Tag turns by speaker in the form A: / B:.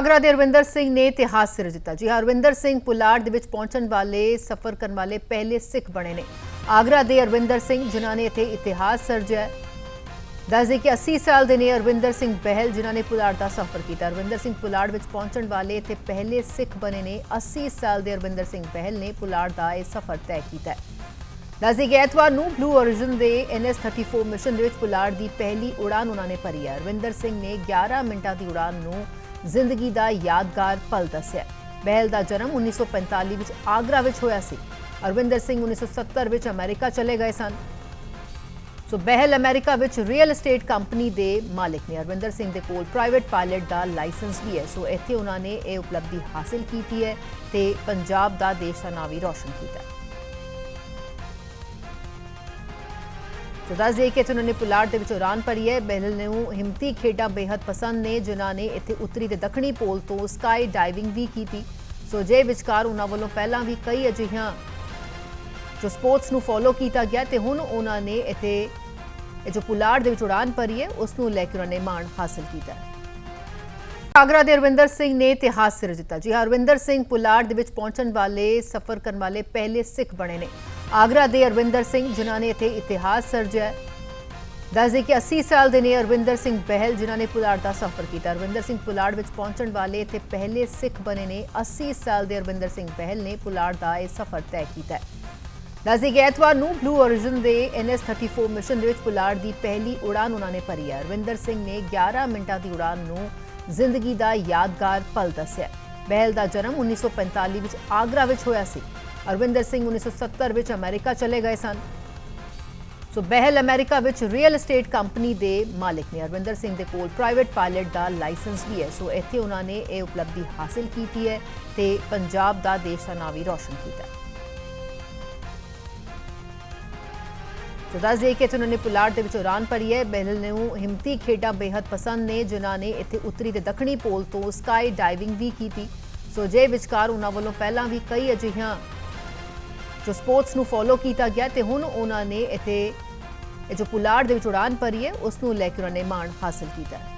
A: ਆਗਰਾ ਦੇ ਅਰਵਿੰਦਰ ਸਿੰਘ ਨੇ ਇਤਿਹਾਸ ਸਿਰਜ ਦਿੱਤਾ। ਜੀ ਹਾਂ, ਅਰਵਿੰਦਰ ਸਿੰਘ ਪੁਲਾੜ ਦੇ ਵਿੱਚ ਪਹੁੰਚਣ ਵਾਲੇ ਸਫ਼ਰ ਕਰਨ ਵਾਲੇ ਪਹਿਲੇ ਸਿੱਖ ਬਣੇ ਨੇ। ਆਗਰਾ ਦੇ ਅਰਵਿੰਦਰ ਸਿੰਘ ਜਿਨ੍ਹਾਂ ਨੇ ਇੱਥੇ ਇਤਿਹਾਸ ਸਿਰਜਿਆ ਹੈ। ਦੱਸਦੇ ਕਿ 80 ਸਾਲ ਦੇ ਨੇ ਅਰਵਿੰਦਰ ਸਿੰਘ ਬਹਿਲ ਜਿਨ੍ਹਾਂ ਨੇ ਪੁਲਾੜ ਦਾ ਸਫ਼ਰ ਕੀਤਾ। ਅਰਵਿੰਦਰ ਸਿੰਘ ਪੁਲਾੜ ਵਿੱਚ ਪਹੁੰਚਣ ਵਾਲੇ ਇੱਥੇ ਪਹਿਲੇ ਸਿੱਖ ਬਣੇ ਨੇ। 80 ਸਾਲ ਦੇ ਅਰਵਿੰਦਰ ਸਿੰਘ ਬਹਿਲ ਨੇ ਪੁਲਾੜ ਦਾ ਇਹ ਸਫ਼ਰ ਤੈਅ ਕੀਤਾ ਹੈ। ਦੱਸਦੇ ਕਿ ਐਤਵਾਰ ਨੂੰ ਬਲੂ ਓਰੀਜਨ ਦੇ NS34 ਮਿਸ਼ਨ ਦੇ ਵਿੱਚ ਪੁਲਾੜ ਦੀ ਪਹਿਲੀ ਉਡਾਨ ਉਹਨਾਂ ਨੇ ਭਰੀ ਹੈ। ਅਰਵਿੰਦਰ ਸਿੰਘ ਨੇ 11 ਮਿੰਟਾਂ ਦੀ ਉਡਾਨ ਨੂੰ ਜ਼ਿੰਦਗੀ ਦਾ ਯਾਦਗਾਰ ਪਲ ਦੱਸਿਆ। ਬਹਿਲ ਦਾ ਜਨਮ 1945 ਵਿੱਚ ਆਗਰਾ ਵਿੱਚ ਹੋਇਆ ਸੀ। ਅਰਵਿੰਦਰ ਸਿੰਘ 1970 ਵਿੱਚ ਅਮਰੀਕਾ ਚਲੇ ਗਏ ਸਨ। ਸੋ ਬਹਿਲ ਅਮਰੀਕਾ ਵਿੱਚ ਰੀਅਲ ਏਸਟੇਟ ਕੰਪਨੀ ਦੇ ਮਾਲਕ ਨੇ। ਅਰਵਿੰਦਰ ਸਿੰਘ ਦੇ ਕੋਲ ਪ੍ਰਾਈਵੇਟ ਪਾਇਲਟ ਦਾ ਲਾਇਸੈਂਸ ਵੀ ਹੈ। ਸੋ ਇੱਥੇ ਉਹਨਾਂ ਨੇ ਇਹ ਉਪਲਬਧੀ ਹਾਸਲ ਕੀਤੀ ਹੈ ਤੇ ਪੰਜਾਬ ਦਾ ਦੇਸ਼ ਦਾ ਨਾਂ ਵੀ ਰੌਸ਼ਨ ਕੀਤਾ ਹੈ। ਸੋ ਦੱਸ ਦਈਏ ਕਿ ਇੱਥੇ ਉਹਨਾਂ ਨੇ ਪੁਲਾੜ ਦੇ ਵਿੱਚ ਉਡਾਨ ਭਰੀ ਹੈ। ਬਹਿਲ ਨੂੰ ਹਿੰਮਤੀ ਖੇਡਾਂ ਬੇहद ਪਸੰਦ ਨੇ ਜਿਨ੍ਹਾਂ ਨੇ ਇੱਥੇ ਉੱਤਰੀ ਤੇ ਦੱਖਣੀ ਪੋਲ ਤੋਂ ਸਕਾਈ ਡਾਈਵਿੰਗ ਵੀ ਕੀਤੀ। ਸੋ ਜੇ ਵਿਚਕਾਰ ਉਹਨਾਂ ਵੱਲੋਂ ਪਹਿਲਾਂ ਵੀ ਕਈ ਅਜਿਹੀਆਂ ਜੋ ਸਪੋਰਟਸ ਨੂੰ ਫੋਲੋ ਕੀਤਾ ਗਿਆ ਤੇ ਹੁਣ ਉਹਨਾਂ ਨੇ ਇੱਥੇ ਇਹ ਜੋ ਪੁਲਾੜ ਦੇ ਵਿੱਚ ਉਡਾਨ ਭਰੀ ਹੈ ਉਸ ਨੂੰ ਲੈ ਕੇ ਉਹਨਾਂ ਨੇ ਮਾਣ ਹਾਸਲ ਕੀਤਾ ਹੈ। ਆਗਰਾ ਦੇ ਅਰਵਿੰਦਰ ਸਿੰਘ ਨੇ ਇਤਿਹਾਸ ਸਿਰਜ ਦਿੱਤਾ। ਜੀ ਹਾਂ, ਅਰਵਿੰਦਰ ਸਿੰਘ ਪੁਲਾੜ ਦੇ ਵਿੱਚ ਪਹੁੰਚਣ ਵਾਲੇ ਸਫ਼ਰ ਕਰਨ ਵਾਲੇ ਪਹਿਲੇ ਸਿੱਖ ਬਣੇ ਨੇ। ਆਗਰਾ ਦੇ ਅਰਵਿੰਦਰ ਸਿੰਘ ਜਿਨ੍ਹਾਂ ਨੇ ਇੱਥੇ ਇਤਿਹਾਸ ਸਿਰਜਿਆ ਹੈ। ਦੱਸਦੇ ਕਿ 80 ਸਾਲ ਦੇ ਨੇ ਅਰਵਿੰਦਰ ਸਿੰਘ ਬਹਿਲ, ਜਿਨ੍ਹਾਂ ਨੇ ਪੁਲਾੜ ਦਾ ਸਫ਼ਰ ਕੀਤਾ। ਅਰਵਿੰਦਰ ਸਿੰਘ ਪੁਲਾੜ ਵਿੱਚ ਪਹੁੰਚਣ ਵਾਲੇ ਇੱਥੇ ਪਹਿਲੇ ਸਿੱਖ ਬਣੇ ਨੇ। 80 ਸਾਲ ਦੇ ਅਰਵਿੰਦਰ ਸਿੰਘ ਬਹਿਲ ਨੇ ਪੁਲਾੜ ਦਾ ਇਹ ਸਫ਼ਰ ਤੈਅ ਕੀਤਾ ਦੱਸਦੇ ਕਿ ਐਤਵਾਰ ਨੂੰ ਬਲੂ ਓਰੀਜਨ ਦੇ NS34 ਮਿਸ਼ਨ ਦੇ ਵਿੱਚ ਪੁਲਾੜ ਦੀ ਪਹਿਲੀ ਉਡਾਨ ਉਹਨਾਂ ਨੇ ਭਰੀ ਹੈ। ਅਰਵਿੰਦਰ ਸਿੰਘ ਨੇ 11 ਮਿੰਟਾਂ ਦੀ ਉਡਾਨ ਨੂੰ ਜ਼ਿੰਦਗੀ ਦਾ ਯਾਦਗਾਰ ਪਲ ਦੱਸਿਆ ਬਹਿਲ ਦਾ ਜਨਮ 1945 ਵਿੱਚ ਆਗਰਾ ਵਿੱਚ ਹੋਇਆ ਸੀ। ਅਰਵਿੰਦਰ ਸਿੰਘ 1970 ਵਿੱਚ ਅਮਰੀਕਾ ਚਲੇ ਗਏ ਸਨ। ਸੋ ਬਹਿਲ ਅਮਰੀਕਾ ਵਿੱਚ ਰੀਅਲ ਏਸਟੇਟ ਕੰਪਨੀ ਦੇ ਮਾਲਕ ਨੇ ਅਰਵਿੰਦਰ ਸਿੰਘ ਦੇ ਕੋਲ ਪ੍ਰਾਈਵੇਟ ਪਾਇਲਟ ਦਾ ਲਾਇਸੈਂਸ ਵੀ ਹੈ। ਸੋ ਇੱਥੇ ਉਹਨਾਂ ਨੇ ਇਹ ਉਪਲਬਧੀ ਹਾਸਲ ਕੀਤੀ ਹੈ ਤੇ ਪੰਜਾਬ ਦਾ ਦੇਸ਼ ਦਾ ਨਾਂ ਵੀ ਰੌਸ਼ਨ ਕੀਤਾ ਸੋ ਦੱਸ ਦਈਏ ਕਿ ਇੱਥੇ ਉਹਨਾਂ ਨੇ ਪੁਲਾੜ ਦੇ ਵਿੱਚ ਉਡਾਨ ਭਰੀ ਹੈ। ਬਹਿਲ ਨੂੰ ਹਿੰਮਤੀ ਖੇਡਾਂ ਬੇहद ਪਸੰਦ ਨੇ, ਜਿਨ੍ਹਾਂ ਨੇ ਇੱਥੇ ਉੱਤਰੀ ਤੇ ਦੱਖਣੀ ਪੋਲ ਤੋਂ ਸਕਾਈ ਡਾਈਵਿੰਗ ਵੀ ਕੀਤੀ। ਸੋ ਜੇ ਵਿਚਕਾਰ ਉਹਨਾਂ ਵੱਲੋਂ ਪਹਿਲਾਂ ਵੀ ਕਈ ਅਜਿਹੀਆਂ ਜੋ ਸਪੋਰਟਸ ਨੂੰ ਫੋਲੋ ਕੀਤਾ ਗਿਆ ਤੇ ਹੁਣ ਉਹਨਾਂ ਨੇ ਇੱਥੇ, ਇਹ ਜੋ ਪੁਲਾੜ ਦੇ ਵਿੱਚ ਉਡਾਨ ਭਰੀ ਹੈ ਉਸ ਨੂੰ ਲੈ ਕੇ ਉਹਨਾਂ ਨੇ ਮਾਣ ਹਾਸਲ ਕੀਤਾ ਹੈ।